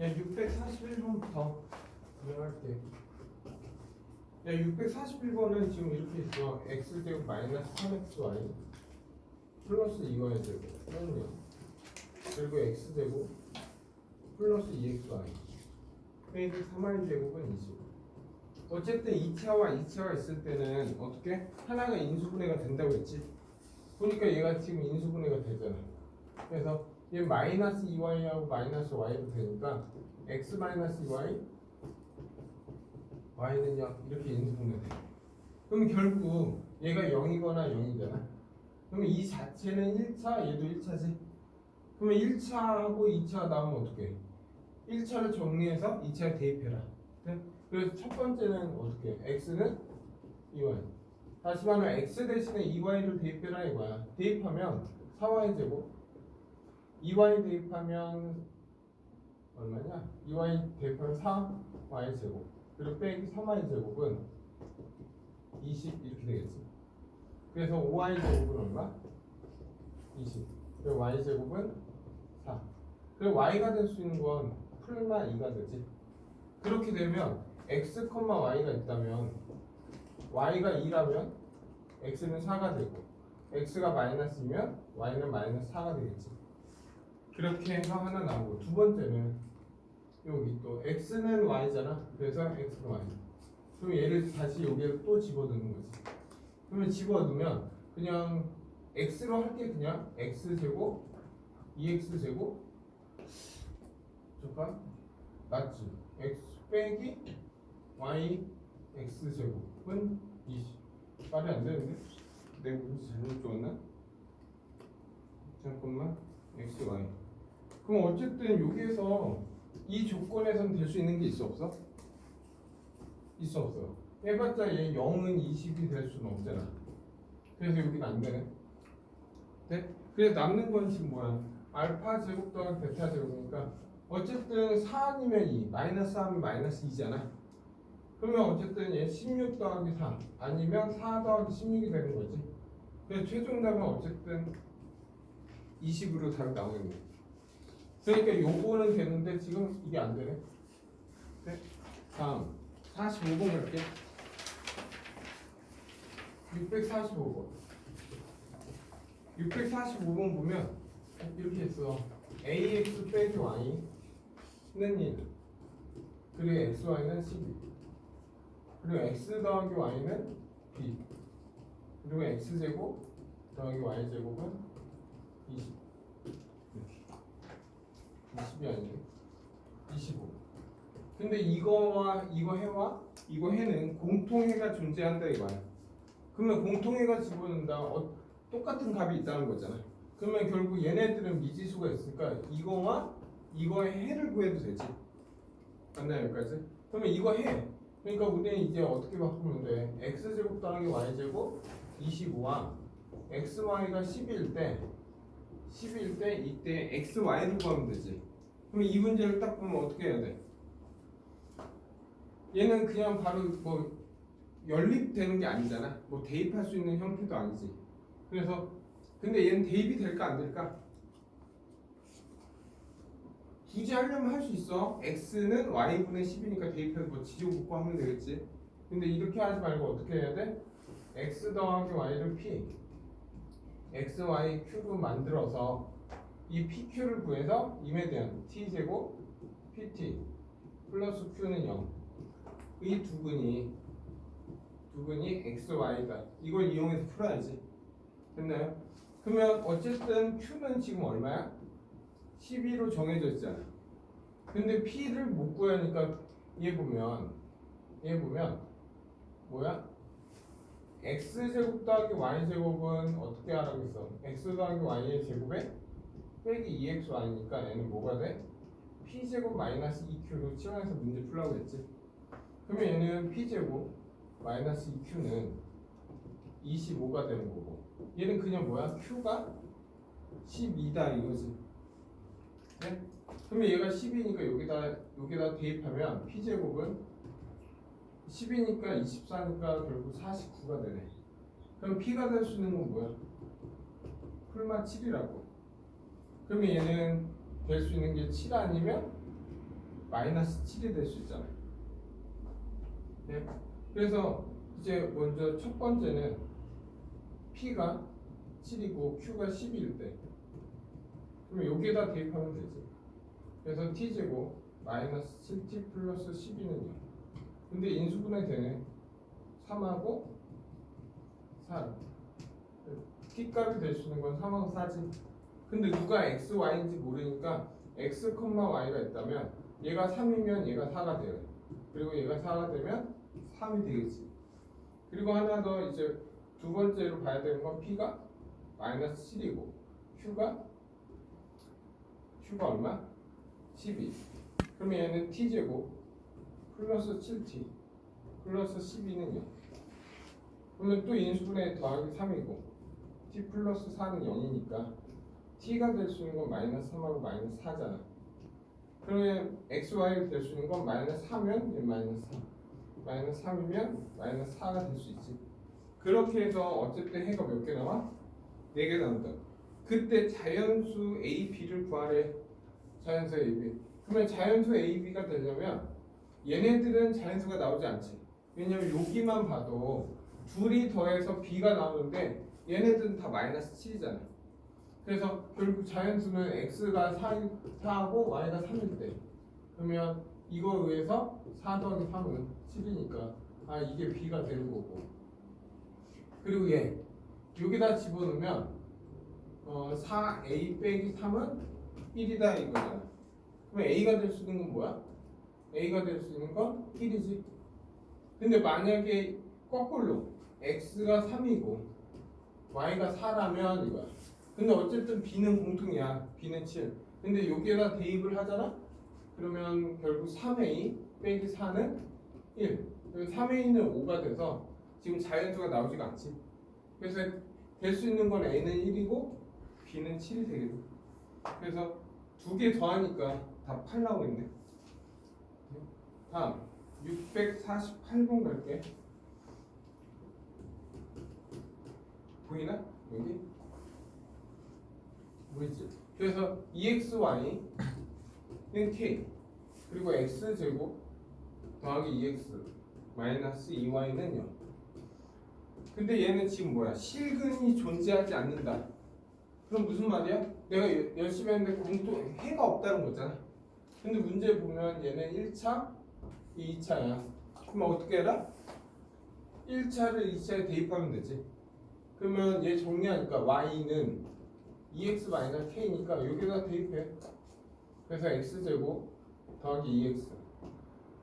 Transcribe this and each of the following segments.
야 641번부터 진행할게. 야 641번은 지금 이렇게 있어. x 제곱 마이너스 3xy 플러스 2y 제곱 빼면 그리고 x 제곱 플러스 2xy 빼기 3y 제곱은 20. 어쨌든 2차와 2차가 있을 때는 어떻게 하나가 인수분해가 된다고 했지. 보니까 얘가 지금 인수분해가 되잖아. 그래서 얘 마이너스 2y하고 마이너스 y도 되니까 x 마이너스 2y y는요 이렇게 인수분해 돼. 그럼 결국 얘가 0이거나 0이잖아. 그러면 이 자체는 1차 얘도 1차지. 그러면 1차하고 2차 나오면 어떻게? 1차를 정리해서 2차에 대입해라. 네? 그래서 첫 번째는 어떻게? x는 2y. 다시 말하면 x 대신에 2y를 대입해라 이거야. 대입하면 4y 제곱 2y 대입하면 얼마냐? 2y 대입하면 4y 제곱. 그리고 빼기 3y 제곱은 20 이렇게 되겠지. 그래서 5y 제곱은 얼마? 20 그리고 y 제곱은 4 그리고 y가 될 수 있는 건 풀마 2가 되지. 그렇게 되면 x, y가 있다면 y가 2라면 x는 4가 되고 x가 마이너스면 y는 마이너스 4가 되겠지 그렇게 해서 하나 나오고 두 번째는 여기 또 x는 y잖아. 그래서 x는 y. 그럼 얘를 다시 여기에 또 집어넣는 거지. 그러면 집어넣으면 그냥 x로 할게 그냥 x 제곱 2x 제곱 잠깐 맞지? x 빼기 y x 제곱은 20. 말이 안 되는데? 내 문제 잘못 적었나? 잠깐만 x y. 그럼 어쨌든 여기에서 이 조건에선 될 수 있는 게 있어 없어? 있어 없어? 해봤자 얘 0은 20이 될 수는 없잖아. 그래서 여기는 안 되네. 네? 그래서 남는 건 지금 뭐야? 알파 제곱 더하기 베타 제곱이니까 어쨌든 4 아니면 2, 마이너스 3이 마이너스 2잖아. 그러면 어쨌든 얘 16 더하기 3 아니면 4 더하기 16이 되는 거지. 그래서 최종 답은 어쨌든 20으로 답이 나오는 거야. 그러니까 요거는 되는데 지금 이게 안 되네. 네? 다음 45번 갈게. 645번. 645번 보면 이렇게 했어. ax 빼기 y는 1 그리고 xy는 12 그리고 x 더하기 y는 b 그리고 x제곱 더하기 y제곱은 20 20이 아니네 25 근데 이거와 이거 해와 이거 해는 공통해가 존재한다 이거야 그러면 공통해가 집어넣는다. 어, 똑같은 값이 있다는 거잖아 그러면 결국 얘네들은 미지수가 있으니까 이거와 이거의 해를 구해도 되지. 맞나요 여기까지? 그러면 이거 해. 그러니까 우리는 이제 어떻게 바꾸면 돼? X제곱 더하기 y제곱 25와 xy가 10일 때 10일 때 이때 xy를 구하면 되지 그럼 이 문제를 딱 보면 어떻게 해야 돼? 얘는 그냥 바로 뭐 연립되는 게 아니잖아. 뭐 대입할 수 있는 형태도 아니지. 그래서 근데 얘는 대입이 될까 안 될까? 굳이 하려면 할 수 있어. x는 y분의 10이니까 대입해서 뭐 지지고 볶고 하면 되겠지. 근데 이렇게 하지 말고 어떻게 해야 돼? x 더하기 y를 p x, y, q로 만들어서 이 PQ를 구해서 임에 대한 T제곱 PT 플러스 Q는 0. 이 두 근이 두 근이 X, Y다. 이걸 이용해서 풀어야지. 됐나요? 그러면 어쨌든 Q는 지금 얼마야? 12로 정해져 있잖아. 근데 P를 못 구하니까 얘 보면 얘 보면 뭐야? X제곱 더하기 Y제곱은 어떻게 하라고 했어? X 더하기 Y의 제곱에 빼기 2xy니까 얘는 뭐가 돼? p제곱 마이너스 2q로 치환해서 문제 풀라고 했지 그러면 얘는 p제곱 마이너스 2q는 25가 되는 거고 얘는 그냥 뭐야? q가 12다 이거지 네? 그러면 얘가 10이니까 여기다 여기다 대입하면 p제곱은 10이니까 24니까 결국 49가 되네 그럼 p가 될 수 있는 건 뭐야? 풀마 7이라고 그러면 얘는 될 수 있는 게 7 아니면 마이너스 7이 될 수 있잖아요. 네? 그래서 이제 먼저 첫 번째는 P가 7이고 Q가 10일 때 그러면 여기에다 대입하면 되지. 그래서 T제곱 마이너스 7T 플러스 12는요. 근데 인수분해 되네. 3하고 4. T값이 될 수 있는 건 3하고 4지. 근데 누가 X, Y인지 모르니까 X, Y가 있다면 얘가 3이면 얘가 4가 돼요. 그리고 얘가 4가 되면 3이 되겠지. 그리고 하나 더 이제 두 번째로 봐야 되는 건 P가 마이너스 7이고 Q가 Q가 얼마? 12. 그러면 얘는 T제곱 플러스 7T 플러스 12는요. 그러면 또 인수분해 더하기 3이고 T 플러스 4는 0이니까 T가 될 수 있는 건 마이너스 3하고 마이너스 4잖아. 그러면 x, y가 될수 있는 건 마이너스 4면 얘 마이너스 4 마이너스 3이면 마이너스 4가 될 수 있지. 그렇게 해서 어쨌든 해가 몇 개 나와? 4개 나온다. 그때 자연수 a, b를 구하래. 자연수 a, b. 그러면 자연수 a, b가 되려면 얘네들은 자연수가 나오지 않지. 왜냐면 여기만 봐도 둘이 더해서 b가 나오는데 얘네들은 다 마이너스 7이잖아 그래서 결국 자연수는 x가 4, 4하고 y가 3일 때 그러면 이거에 의해서 4 더하기 3은 7이니까 아 이게 b가 되는 거고. 그리고 얘 여기다 집어넣으면 어, 4a 빼기 3은 1이다 이거잖아 그럼 a가 될 수 있는 건 뭐야? a가 될 수 있는 건 1이지. 근데 만약에 거꾸로 x가 3이고 y가 4라면 이거야 근데 어쨌든 b는 공통이야. b는 7. 근데 여기에다 대입을 하잖아? 그러면 결국 3a 빼기 4는 1. 3a는 5가 돼서 지금 자연수가 나오지가 않지. 그래서 될 수 있는 건 a는 1이고 b는 7이 되겠네. 그래서 두 개 더하니까 다 8 나오겠네. 다음 648번 갈게. 보이나? 여기? 보이지? 그래서 EXY는 K 그리고 X제곱 더하기 EX 마이너스 EY는 0 근데 얘는 지금 뭐야? 실근이 존재하지 않는다 그럼 무슨 말이야? 내가 여- 열심히 했는데 공통 해가 없다는 거잖아 근데 문제 보면 얘는 1차, 2차야 그럼 어떻게 해라? 1차를 2차에 대입하면 되지 그러면 얘 정리하니까 Y는 2x 마이너스 k니까 여기다 대입해. 그래서 x제곱 더하기 2x.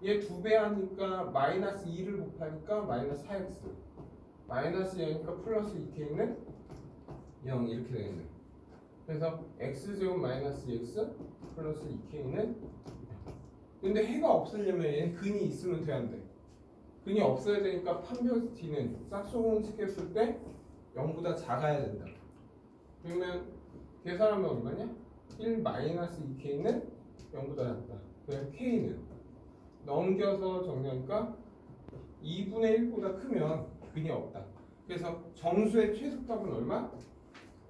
얘 두 배 하니까 마이너스 2를 곱하니까 마이너스 4x. 마이너스 0이니까 플러스 2k는 0 이렇게 되겠네. 그래서 x제곱 마이너스 2x 플러스 2k는 근데 해가 없으려면 얘는 근이 있으면 돼야 돼. 근이 없어야 되니까 판별스 t는 짝수공 시켰을 때 0보다 작아야 된다. 그러면 계산하면 얼마냐? 1 마이너스 2k는 0보다 작다. 그래서 k는 넘겨서 정리하니까 2분의 1보다 크면 근이 없다. 그래서 정수의 최소값은 얼마?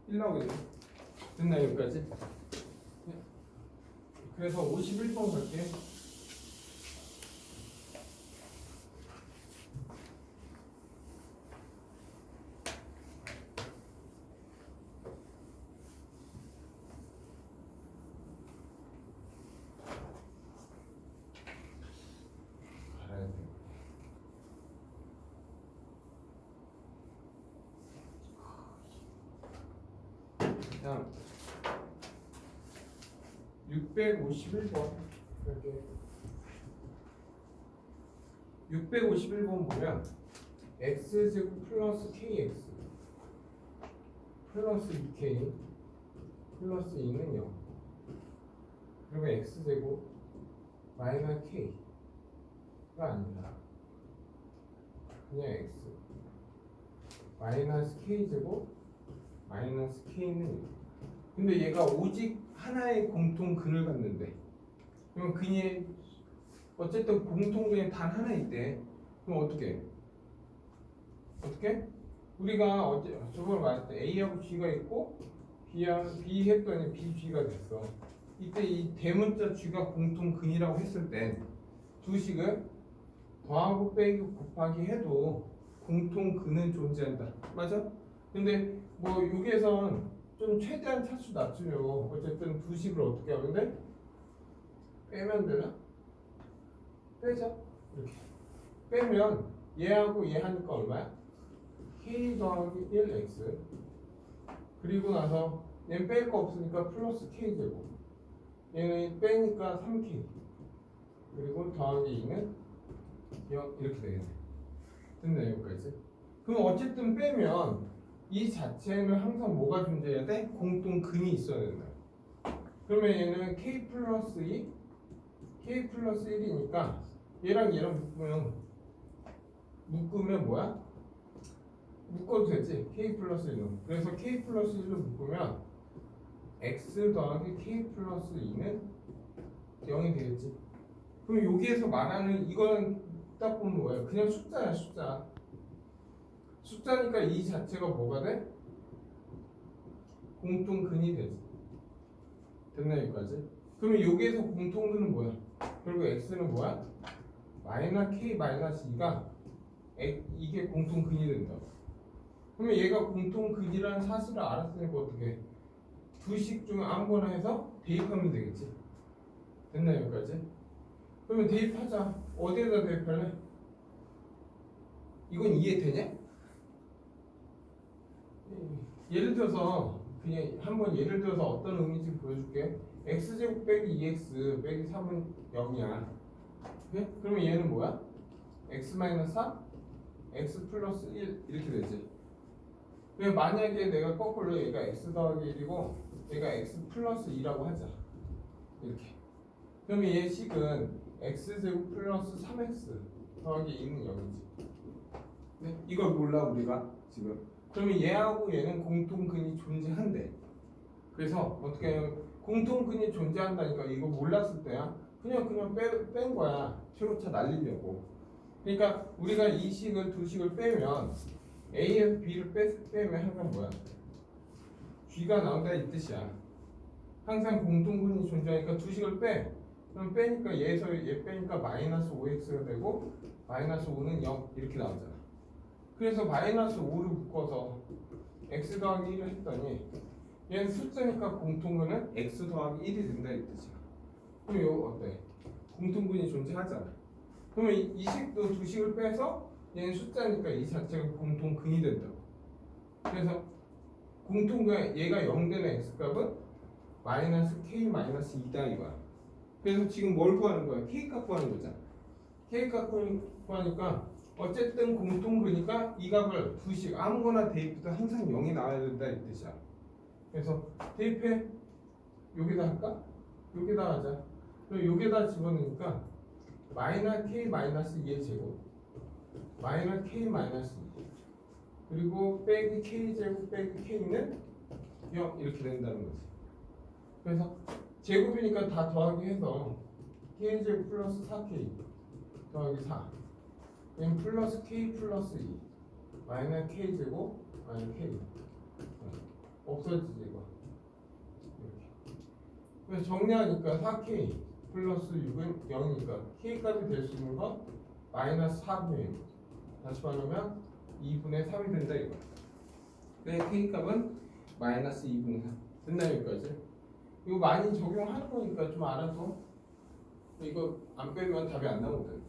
1 나오겠네. 됐나 여기까지? 네. 그래서 51번 갈게. 갈아야 돼. 다음 651번 이렇게 651번 보면 x제곱 플러스 kx 플러스 2k 플러스 2는 0 그리고 x제곱 마이너스 k가 아니다 그냥 x 마이너스 k제곱 마이너스 k는 0 근데 얘가 오직 하나의 공통 근을 갖는데. 그럼 근이 어쨌든 공통 근이 단 하나 있대. 그럼 어떻게 어떻게 우리가 어제 저번에 말했을 때 A하고 G가 있고 B하, B 했더니 B, G가 됐어. 이때 이 대문자 쥐가 공통 근이라고 했을 땐 두식을 더하고 빼기 곱하기 해도 공통 근은 존재한다. 맞아? 근데 뭐 여기에선 좀 최대한 차수 낮추려 어쨌든 두식을 어떻게 돼? 빼면 되나? 빼자 이렇게. 빼면 얘하고 얘 하니까 얼마야? k 더하기 1x 그리고 나서 얘는 뺄 거 없으니까 플러스 k 제곱. 얘는 빼니까 3k 그리고 더하기 2는 0 이렇게 되겠네. 됐네 여기까지. 그럼 어쨌든 빼면 이 자체는 항상 뭐가 존재해야 돼? 공통근이 있어야 된다. 그러면 얘는 k 플러스 2 k 플러스 1이니까 얘랑 얘랑 묶으면 묶으면 뭐야? 묶어도 되지? K 플러스 1로. 그래서 k 플러스 1로 묶으면 x 더하기 k 플러스 2는 0이 되겠지? 그럼 여기에서 말하는 이거는 딱 보면 뭐야 그냥 숫자야 숫자 숫자니까 이 자체가 뭐가 돼? 공통근이 되지 됐나 여기까지? 그러면 여기에서 공통근은 뭐야? 그리고 x는 뭐야? 마이너 k 마이너스 2가 이게 공통근이 된다. 그러면 얘가 공통근이라는 사실을 알았으니까 어떻게 두식 중 아무거나 해서 대입하면 되겠지. 됐나 여기까지? 그러면 대입하자. 어디에다 대입할래? 이건 이해되냐? 예를 들어서 그냥 한번 예를 들어서 어떤 의미인지 보여줄게. x제곱 빼기 2x 빼기 3은 0이야. 그래? 그러면 얘는 뭐야? x 마이너스 3, x 플러스 1 이렇게 되지. 그럼 만약에 내가 거꾸로 얘가 x 더하기 1이고 얘가 x 플러스 2라고 하자. 이렇게. 그러면 얘 식은 x 제곱 플러스 3x 더하기 2는 0이지. 네? 이걸 몰라 우리가 지금. 그러면 얘하고 얘는 공통근이 존재한대. 그래서 어떻게 하면 공통근이 존재한다니까 이거 몰랐을 때야. 그냥 그냥 빼, 뺀 거야. 최고차 날리려고. 그러니까 우리가 이 식을 두 식을 빼면 A에서 B를 빼, 빼면 항상 뭐야? G가 나온다 이 뜻이야. 항상 공통근이 존재하니까 두 식을 빼. 그럼 빼니까 얘에서 얘 빼니까 마이너스 5x가 되고 마이너스 5는 0 이렇게 나오잖아. 그래서 마이너스 5를 묶어서 x 더하기 1을 했더니 얘는 숫자니까 공통근은 x 더하기 1이 된다 이 뜻이야. 그럼 이거 어때? 공통근이 존재하잖아. 그러면 이, 이 식도 두 식을 빼서 얘는 숫자니까 이 자체가 공통근이 된다고. 그래서 공통근 얘가 0 되는 x 값은 마이너스 k 마이너스 2다 이거야. 그래서 지금 뭘 구하는 거야? k 값 구하는 거잖아. k 값 구하니까 어쨌든 공통근이니까 이 값을 두식 아무거나 대입해도 항상 0이 나와야 된다 이 뜻이야. 그래서 대입해 여기다 할까? 여기다 하자. 그럼 여기다 집어넣으니까 마이너 k 마이너스 2의 제곱 마이너 k 마이너스 2 그리고 빼기 k 제곱 빼기 k는 0 이렇게 된다는 거지. 그래서 제곱이니까 다 더하기 해서 k 제곱 플러스 4k 더하기 4 얘는 플러스 k 플러스 2 마이너 k 제곱 마이너 k 없어지지 이거. 이렇게. 그래서 정리하니까 4k 플러스 6은 0이니까 k 값이 될 수 있는 건 마이너스 4분의 1 다시 말하면 2분의 3이 된다 이거 네 k 값은 마이너스 2분의 3 됐나 여기까지. 이거 많이 적용하는 거니까 좀 알아서. 이거 안 빼면 답이 안 나오거든.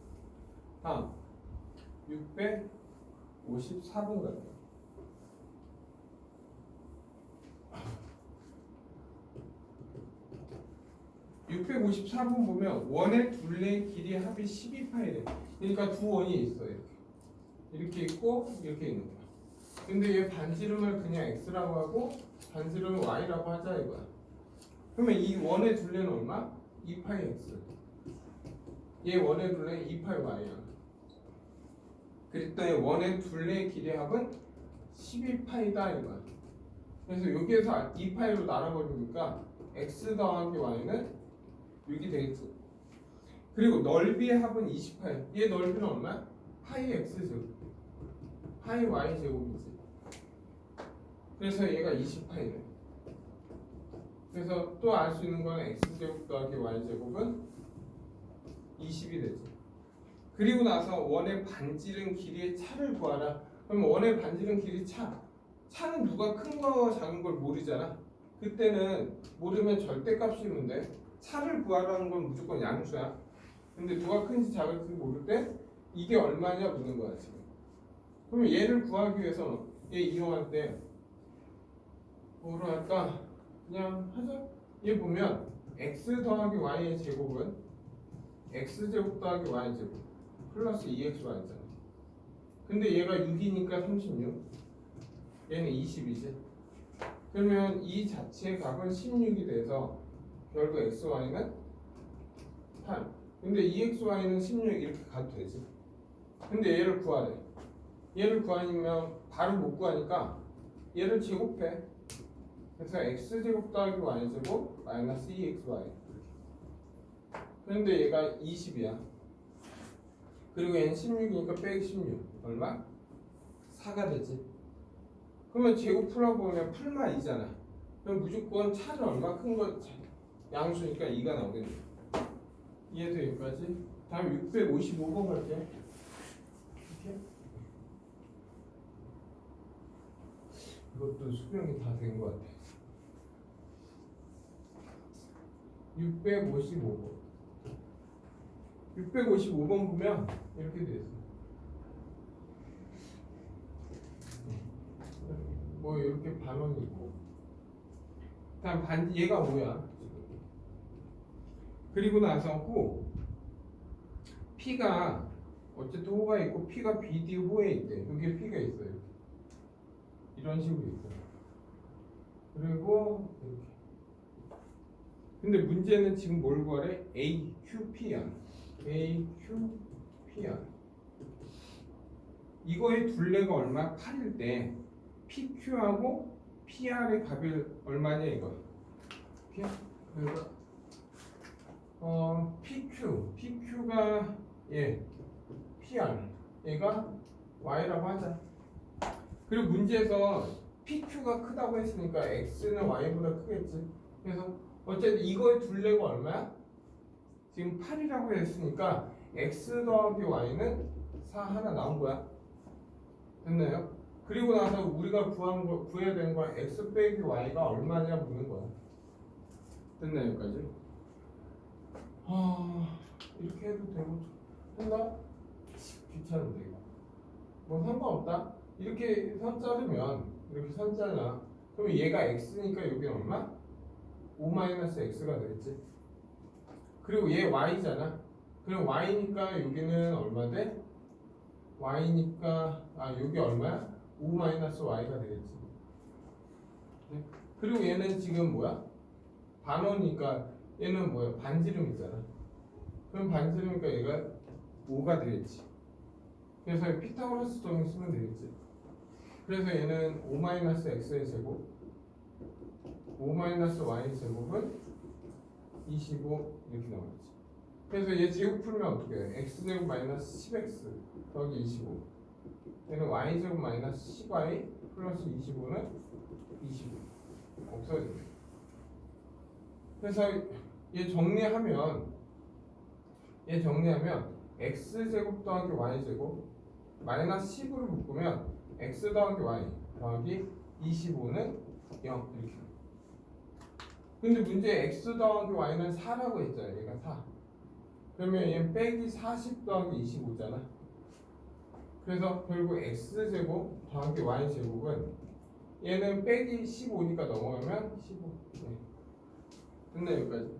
다음 654번 갈게요 654번 보면 원의 둘레의 길이 합이 12파이래. 그러니까 두 원이 있어 이렇게. 이렇게 있고 이렇게 있는 거야. 근데 얘 반지름을 그냥 x라고 하고 반지름을 y라고 하자 이거야. 그러면 이 원의 둘레는 얼마? 2파이 x. 얘 원의 둘레 2파이 y야. 그랬더니 원의 둘레의 길이 합은 12파이다 이거야. 그래서 여기에서 2파이로 나눠버리니까 x 더하기 y는 6이 되겠지. 그리고 넓이의 합은 28. 얘 넓이는 얼마야? 파이 x 제곱. 파이 y 제곱이지. 그래서 얘가 28이래. 그래서 또 알 수 있는 건 x제곱 더하기 y제곱은 20이 되지. 그리고 나서 원의 반지름 길이의 차를 구하라. 그럼 원의 반지름 길이 차. 차는 누가 큰 거 작은 걸 모르잖아. 그때는 모르면 절대값이는데 차를 구하라는 건 무조건 양수야. 근데 누가 큰지 작을지 모를 때 이게 얼마냐 묻는 거야 지금. 그러면 얘를 구하기 위해서 얘 이용할 때 뭐로 할까? 그냥 하자. 얘 보면 x 더하기 y의 제곱은 x 제곱 더하기 y 제곱 플러스 2xy잖아. 근데 얘가 6이니까 36. 얘는 20이지. 그러면 이 자체의 값은 16이 돼서 결국 xy는 8. 근데 2xy는 16 이렇게 가도 되지. 근데 얘를 구하래. 얘를 구하면 바로 못 구하니까 얘를 제곱해. 그래서 x제곱 더하기 y제곱 마이너스 2xy 그런데 얘가 20이야 그리고 얘는 16이니까 빼기 16 얼마? 4가 되지. 그러면 제곱 풀어보면 풀만 2잖아. 그럼 무조건 차는 얼마 큰 거 양수니까 2가 나오겠네. 이해돼 여기까지? 다음 655번 갈게. 이렇게? 이것도 수명이 다 된 것 같아. 655번. 655번 보면 이렇게 돼 있어. 뭐 이렇게 반원이 있고. 다음 반 얘가 뭐야? 그리고 나서 호 P가 어쨌든 호가 있고 P가 BD 호에 있대. 여기에 P가 있어요. 이런 식으로 있어. 그리고 이렇게. 근데 문제는 지금 뭘 구하래? AQP야. AQP야. 이거의 둘레가 얼마? 8일 때 PQ하고 PR의 값이 얼마냐 이거. PR? 어 PQ, PQ가 예 PR, 얘가 Y라고 하자. 그리고 문제에서 PQ가 크다고 했으니까 X는 Y보다 크겠지. 그래서 어쨌든 이거의 둘레가 얼마야? 지금 8이라고 했으니까 x 더하기 y는 4 하나 나온 거야. 됐나요? 그리고 나서 우리가 구한 거 구해야 되는 건 x 빼기 y가 얼마냐 묻는 거야. 됐나요, 여기까지? 아 이렇게 해도 되고 됐나? 귀찮은데 이거. 뭐 상관없다. 이렇게 선 자르면 이렇게 선 잘라. 그럼 얘가 x니까 여기 얼마? 5-x가 되겠지. 그리고 얘 y잖아. 그럼 y니까 여기는 얼마 돼? y니까 아 여기 얼마야? 5-y가 되겠지. 네? 그리고 얘는 지금 뭐야? 반원이니까 얘는 뭐야? 반지름이잖아. 그럼 반지름이니까 얘가 5가 되겠지. 그래서 피타고라스 정리 쓰면 되겠지. 그래서 얘는 5-x의 제곱 5-y 제곱은 25 이렇게 나오겠지. 그래서 얘 제곱 풀면 어떻게 해? x제곱 마이너스 10x 더하기 25 얘는 y제곱 마이너스 10y 플러스 25는 25 없어지네. 그래서 얘 정리하면 얘 정리하면 x제곱 더하기 y제곱 마이너스 10으로 묶으면 x 더하기 y 더하기 25는 0 이렇게 근데 문제 x 더하기 y는 4라고 했잖아요. 얘가 4. 그러면 얘 빼기 40 더하기 25잖아. 그래서 결국 x제곱 더하기 y제곱은 얘는 빼기 15니까 넘어가면 15. 네. 됐나 여기까지?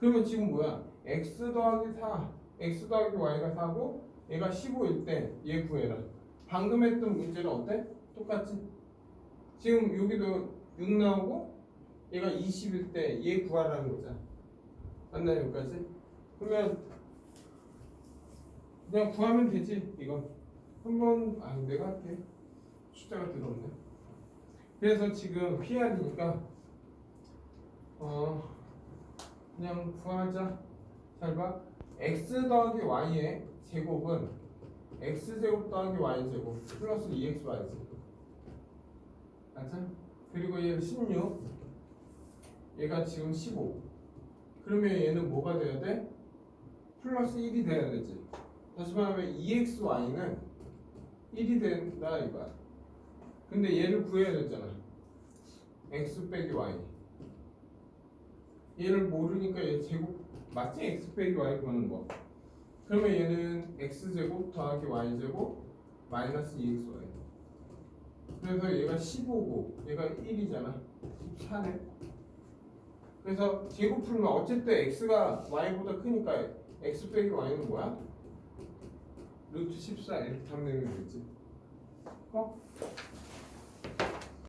그러면 지금 뭐야? x 더하기 4, x 더하기 y가 4고 얘가 15일 때 얘 구해라. 방금 했던 문제는 어때? 똑같지? 지금 여기도 6 나오고 얘가 20일 때 얘 구하라는 거잖아. 맞나요 여기까지? 그러면 그냥 구하면 되지 이건 한번 아 내가 할게 숫자가 들어오네. 그래서 지금 PR이니까 어 그냥 구하자. 잘 봐. x 더하기 y의 제곱은 x 제곱 더하기 y 제곱 플러스 2xy지. 맞아? 그리고 얘 16. 얘가 지금 15 그러면 얘는 뭐가 돼야 돼? 플러스 1이 돼야 되지. 다시 말하면 2xy는 1이 된다 이거야 근데 얘를 구해야 되잖아. X 빼기 y. 얘를 모르니까 얘 제곱 맞지? x 빼기 y 구하는 거. 그러면 얘는 x제곱 더하기 y제곱 마이너스 2xy 그래서 얘가 15고 얘가 1이잖아. 14네 그래서 제곱 풀면 어쨌든 x가 y보다 크니까 x 빼기 y는 뭐야? 루트 14 이렇게 되는 거겠지 어?